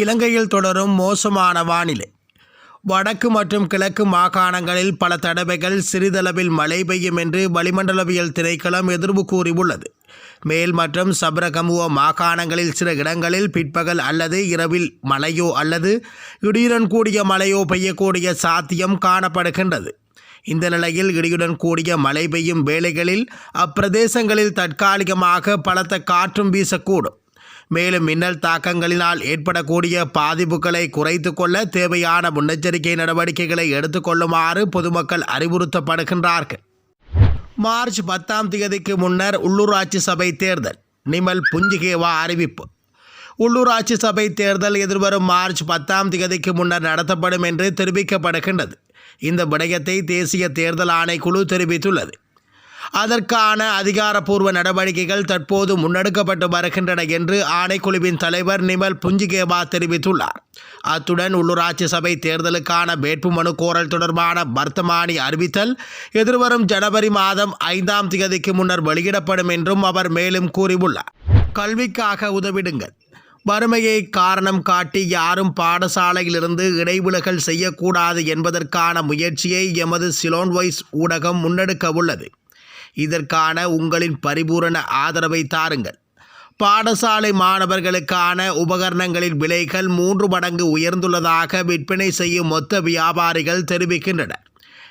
இலங்கையில் தொடரும் மோசமான வானிலை. வடக்கு மற்றும் கிழக்கு மாகாணங்களில் பல தடவைகள் சிறிதளவில் மழை பெய்யும் என்று வளிமண்டலவியல் திணைக்களம் எதிர்வு கூறியுள்ளது. மேல் மற்றும் சபரகமுவ மாகாணங்களில் சில இடங்களில் பிற்பகல் அல்லது இரவில் மழையோ அல்லது இடியுடன் கூடிய மழையோ பெய்யக்கூடிய சாத்தியம் காணப்படுகின்றது. இந்த நிலையில் இடியுடன் கூடிய மழை பெய்யும் வேளைகளில் அப்பிரதேசங்களில் தற்காலிகமாக பலத்த காற்றும் வீசக்கூடும். மேலும் மின்னல் தாக்கங்களினால் ஏற்படக்கூடிய பாதிப்புகளை குறைத்து கொள்ள தேவையான முன்னெச்சரிக்கை நடவடிக்கைகளை எடுத்துக்கொள்ளுமாறு பொதுமக்கள் அறிவுறுத்தப்படுகின்றார்கள். மார்ச் பத்தாம் தேதிக்கு முன்னர் உள்ளூராட்சி சபை தேர்தல் நிமல் புஞ்சிகேவா அறிவிப்பு. உள்ளூராட்சி சபை தேர்தல் எதிர்வரும் மார்ச் பத்தாம் தேதிக்கு முன்னர் நடத்தப்படும் என்று தெரிவிக்கப்படுகின்றது. இந்த விடயத்தை தேசிய தேர்தல் ஆணைக்குழு தெரிவித்துள்ளது. அதற்கான அதிகாரப்பூர்வ நடவடிக்கைகள் தற்போது முன்னெடுக்கப்பட்டு வருகின்றன என்று ஆணைக்குழுவின் தலைவர் நிமல் புஞ்சிகேபா தெரிவித்துள்ளார். அத்துடன் உள்ளூராட்சி சபை தேர்தலுக்கான வேட்புமனு கோரல் தொடர்பான வர்த்தமானி அறிவித்தல் எதிர்வரும் ஜனவரி மாதம் ஐந்தாம் தேதிக்கு முன்னர் வெளியிடப்படும் என்றும் அவர் மேலும் கூறியுள்ளார். கல்விக்காக உதவிடுங்கள். வறுமையை காரணம் காட்டி யாரும் பாடசாலையிலிருந்து இடைவிலகல் செய்யக்கூடாது என்பதற்கான முயற்சியை எமது சிலோன் ஊடகம் முன்னெடுக்க உள்ளது. இதற்கான உங்களின் பரிபூரண ஆதரவை தாருங்கள். பாடசாலை மாணவர்களுக்கான உபகரணங்களின் விலைகள் மூன்று மடங்கு உயர்ந்துள்ளதாக விற்பனை செய்யும் மொத்த வியாபாரிகள் தெரிவிக்கின்றனர்.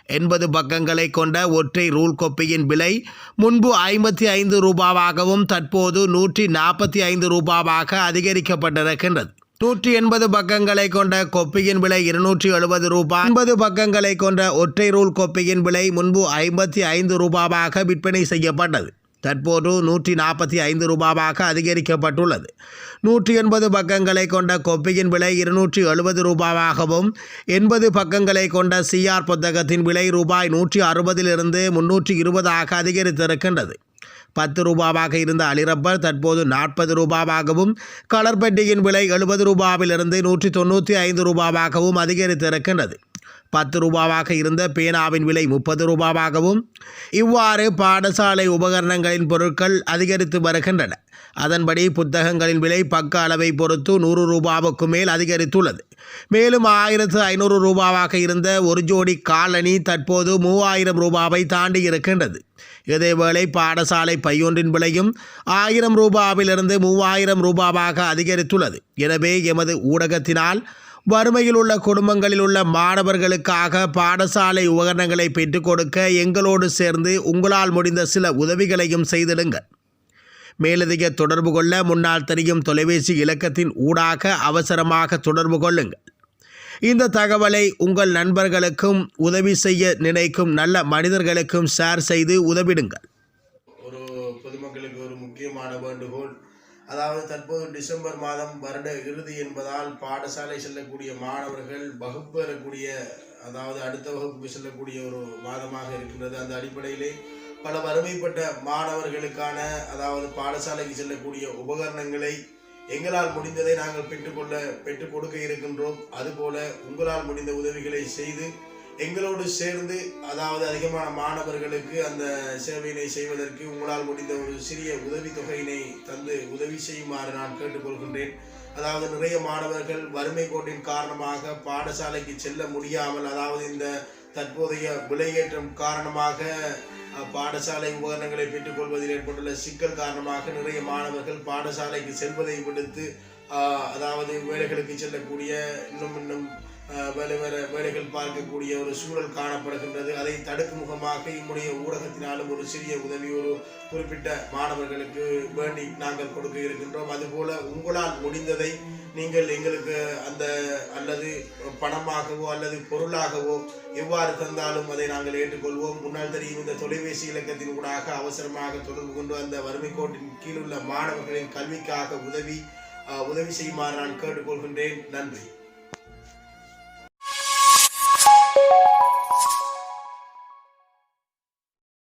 எண்பது பக்கங்களை கொண்ட ஒற்றை ரூல் கொப்பியின் விலை முன்பு ஐம்பத்தி ஐந்து ரூபாவாகவும் தற்போது நூற்றி நாற்பத்தி ஐந்து ரூபாவாக அதிகரிக்கப்பட்டிருக்கின்றது. நூற்றி எண்பது பக்கங்களை கொண்ட கொப்பியின் விலை இருநூற்றி எழுபது ரூபாய். ஐம்பது பக்கங்களை கொண்ட ஒற்றை ரூல் கொப்பியின் விலை முன்பு ஐம்பத்தி ஐந்து ரூபாவாக விற்பனை செய்யப்பட்டது. தற்போது நூற்றி நாற்பத்தி ஐந்து ரூபாவாக அதிகரிக்கப்பட்டுள்ளது. நூற்றி எண்பது பக்கங்களை கொண்ட கொப்பியின் விலை இருநூற்றி எழுபது ரூபாவாகவும் எண்பது பக்கங்களை கொண்ட சிஆர் புத்தகத்தின் விலை ரூபாய் நூற்றி அறுபதிலிருந்து முன்னூற்றி இருபதாக அதிகரித்திருக்கின்றது. பத்து ரூபாவாக இருந்த அலிரப்பர் தற்போது நாற்பது ரூபாவாகவும் கலர் பெட்டியின் விலை எழுபது ரூபாவிலிருந்து நூற்றி தொண்ணூற்றி ஐந்து ரூபாவாகவும் அதிகரித்திருக்கின்றது. பத்து ரூபாவாக இருந்த பேனாவின் விலை முப்பது ரூபாவாகவும் இவ்வாறு பாடசாலை உபகரணங்களின் பொருட்கள் அதிகரித்து வருகின்றன. அதன்படி புத்தகங்களின் விலை பக்க அளவை பொறுத்து நூறு ரூபாவுக்கு மேல் அதிகரித்துள்ளது. மேலும் ஆயிரத்து ஐநூறு ரூபாவாக இருந்த ஒரு ஜோடி காலணி தற்போது மூவாயிரம் ரூபாவை தாண்டி இருக்கின்றது. இதேவேளை பாடசாலை பையொன்றின் விலையும் ஆயிரம் ரூபாவிலிருந்து மூவாயிரம் ரூபாவாக அதிகரித்துள்ளது. எனவே எமது ஊடகத்தினால் வறுமையில் உள்ள குடும்பங்களில் உள்ள மாணவர்களுக்காக பாடசாலை உபகரணங்களை பெற்றுக் கொடுக்க எங்களோடு சேர்ந்து உங்களால் முடிந்த சில உதவிகளையும் செய்திடுங்கள். மேலதிக தொடர்பு கொள்ள முன்னால் தெரியும் தொலைபேசி இலக்கத்தின் ஊடாக அவசரமாக தொடர்பு கொள்ளுங்கள். இந்த தகவலை உங்கள் நண்பர்களுக்கும் உதவி செய்ய நினைக்கும் நல்ல மனிதர்களுக்கும் ஷேர் செய்து உதவிடுங்கள். ஒரு பொதுமக்களுக்கு ஒரு முக்கியமான வேண்டுகோள் அதாவது தற்போது டிசம்பர் மாதம் வருட இறுதி என்பதால் பாடசாலை செல்லக்கூடிய மாணவர்கள் வகுப்பு பெறக்கூடிய அதாவது அடுத்த வகுப்புக்கு செல்லக்கூடிய ஒரு மாதமாக இருக்கின்றது. அந்த அடிப்படையிலே பல வறுமைப்பட்ட மாணவர்களுக்கான அதாவது பாடசாலைக்கு செல்லக்கூடிய உபகரணங்களை எங்களால் முடிந்ததை நாங்கள் பெற்றுக்கொள்ள பெற்றுக் கொடுக்க இருக்கின்றோம். அதுபோல உங்களால் முடிந்த உதவிகளை செய்து எங்களோடு சேர்ந்து அதாவது அதிகமான மாணவர்களுக்கு அந்த சேவையினை செய்வதற்கு உங்களால் முடிந்த ஒரு சிறிய உதவித்தொகையினை தந்து உதவி செய்யுமாறு நான் கேட்டுக்கொள்கின்றேன். அதாவது நிறைய மாணவர்கள் வறுமை கோட்டின் காரணமாக பாடசாலைக்கு செல்ல முடியாமல் அதாவது இந்த தற்போதைய விலையேற்றம் காரணமாக பாடசாலை உபகரணங்களை பெற்றுக்கொள்வதில் ஏற்பட்டுள்ள சிக்கல் காரணமாக நிறைய மாணவர்கள் பாடசாலைக்கு செல்வதை விடுத்து அதாவது வேலைகளுக்கு செல்லக்கூடிய இன்னும் இன்னும் வேலை வேற வேலைகள் பார்க்கக்கூடிய ஒரு சூழல் காணப்படுகின்றது. அதை தடுக்கும் முகமாக இம்முடைய ஊடகத்தினாலும் ஒரு சிறிய உதவி ஒரு குறிப்பிட்ட மாணவர்களுக்கு வேண்டி நாங்கள் கொடுக்க இருக்கின்றோம். அதுபோல உங்களால் முடிந்ததை நீங்கள் எங்களுக்கு அந்த அல்லது பணமாகவோ அல்லது பொருளாகவோ எவ்வாறு தந்தாலும் அதை நாங்கள் ஏற்றுக்கொள்வோம். முன்னால் தெரியும் இந்த தொலைபேசி இலக்கத்தின் ஊடாக அவசரமாக தொடர்பு கொண்டு அந்த வறுமை கோட்டின் கீழ் உள்ள மாணவர்களின் கல்விக்காக உதவி உதவி செய்யுமாறு நான் கேட்டுக்கொள்கின்றேன். நன்றி.